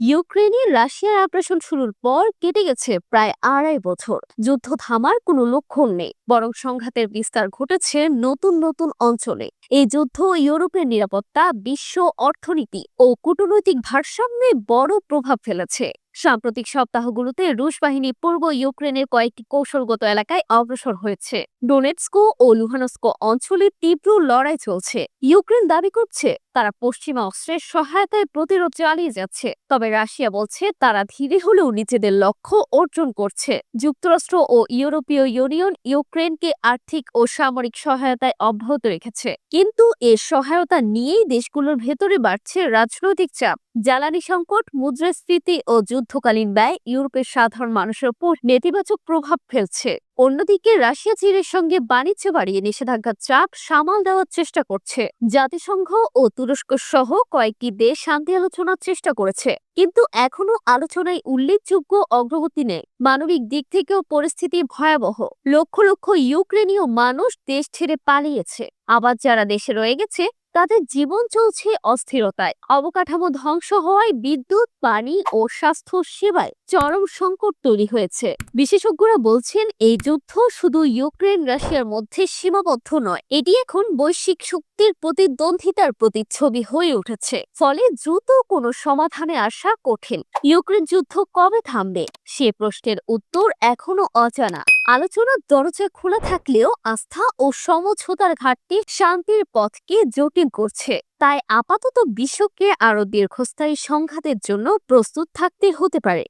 ইউক্রেনে রাশিয়ার আগ্রাসন শুরুর পর কেটে গেছে প্রায় আড়াই বছর। যুদ্ধ থামার কোনো লক্ষণ নেই, বরং সংঘাতের বিস্তার ঘটেছে নতুন নতুন অঞ্চলে। এই যুদ্ধ ইউরোপের নিরাপত্তা, বিশ্ব অর্থনীতি ও কূটনৈতিক ভারসাম্যে বড় প্রভাব ফেলেছে। সাম্প্রতিক সপ্তাহগুলোতে রুশ বাহিনী পূর্ব ইউক্রেনের কয়েকটি কৌশলগত এলাকায় অগ্রসর হয়েছে। ডোনেটস্কো ও লুহানস্কো অঞ্চলে তীব্র লড়াই চলছে। ইউক্রেন দাবি করছে, তারা পশ্চিমা অস্ত্রের সহায়তায় প্রতিরোধ চালিয়ে যাচ্ছে। তবে রাশিয়া বলছে, তারা ধীরে হলেও নিজেদের লক্ষ্য অর্জন করছে। যুক্তরাষ্ট্র ও ইউরোপীয় ইউনিয়ন ইউক্রেনকে আর্থিক ও সামরিক সহায়তায় অব্যাহত রেখেছে। কিন্তু এর সহায়তা নিয়েই দেশগুলোর ভেতরে বাড়ছে রাজনৈতিক চাপ। জ্বালানি সংকট, মুদ্রাস্ফীতি ও যুদ্ধকালীন ব্যয় ইউরোপের সাধারণ মানুষের উপর নেতিবাচক প্রভাব ফেলছে। অন্যদিকে, রাশিয়া চীনের সঙ্গে বাণিজ্য বাড়িয়ে নিষেধাজ্ঞার চাপ সামাল দেওয়ার চেষ্টা করছে। জাতিসংঘ ও তুরস্ক সহ কয়েকটি দেশ শান্তি আলোচনার চেষ্টা করেছে। কিন্তু এখনও আলোচনায় উল্লেখযোগ্য অগ্রগতি নেই। মানবিক দিক থেকেও পরিস্থিতি ভয়াবহ। লক্ষ লক্ষ ইউক্রেনীয় মানুষ দেশ ছেড়ে পালিয়েছে। আবার যারা দেশে রয়ে গেছে তাদের জীবন চলছে অস্থিরতায়। অবকাঠামো ধ্বংস হওয়ায় বিদ্যুৎ, পানি ও স্বাস্থ্য সেবায় চরম সংকট তৈরি হয়েছে। বিশেষজ্ঞরা বলছেন, এই যুদ্ধ শুধু ইউক্রেন, রাশিয়ার মধ্যে সীমাবদ্ধ নয়, এটি এখন বৈশ্বিক শক্তির প্রতিদ্বন্দ্বিতার প্রতিচ্ছবি হয়ে উঠেছে। ফলে দ্রুত কোনো সমাধানে আসা কঠিন। ইউক্রেন যুদ্ধ কবে থামবে? সে প্রশ্নের উত্তর এখনও অজানা। আলোচনার দরজা খোলা থাকলেও আস্থা ও সমঝোতার ঘাটতি শান্তির পথকে জটিল করছে তাই আপাতত বিশ্বকে আরও দীর্ঘস্থায়ী সংঘাতের জন্য প্রস্তুত থাকতে হতে পারে।